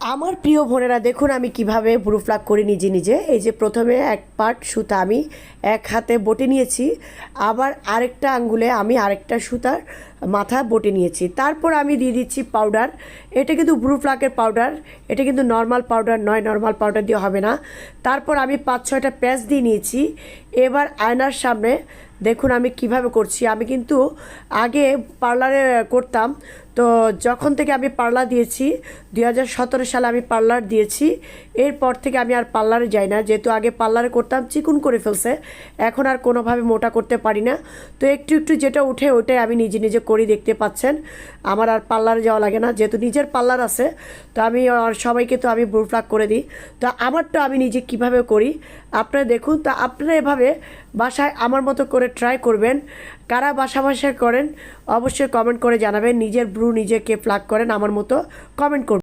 আমার প্রিয় বোনেরা, দেখুন আমি কীভাবে ব্রু করি নিজে নিজে। এই যে প্রথমে এক পার্ট সুতা আমি এক হাতে বটে নিয়েছি, আবার আরেকটা আঙ্গুলে আমি আরেকটা সুতার মাথা বটে নিয়েছি। তারপর আমি দিয়ে দিচ্ছি পাউডার। এটা কিন্তু ব্রু পাউডার, এটা কিন্তু নর্মাল পাউডার নয়, নর্মাল পাউডার দিয়ে হবে না। তারপর আমি পাঁচ ছয়টা প্যাঁচ দিয়ে নিয়েছি। এবার আয়নার সামনে দেখুন আমি কীভাবে করছি। আমি কিন্তু আগে পার্লারে করতাম। তো যখন থেকে আমি পার্লার দিয়েছি, দুই হাজার সতেরো সালে আমি পার্লার দিয়েছি। এরপর থেকে আমি আর পার্লারে যাই না। যেহেতু আগে পার্লারে করতাম, চিকুন করে ফেলছে। এখন আর কোনোভাবে মোটা করতে পারি না। তো একটু একটু যেটা উঠে ওটাই আমি নিজে নিজে করি, দেখতে পাচ্ছেন। আমার আর পার্লারে যাওয়া লাগে না। যেহেতু নিজের পার্লার আছে, তো আমি সবাইকে তো আমি ব্রু প্লাগ করে দিই। তো আমারটা আমি নিজে কীভাবে করি? আপনারা দেখুন, তা আপনারা এভাবে বাসায় আমার মতো করে ট্রাই করবেন। কারা বাসা বাসায় করেন, অবশ্যই কমেন্ট করে জানাবেন। নিজের ব্রু নিজেকে প্লাগ করেন, আমার মতো কমেন্ট করবেন।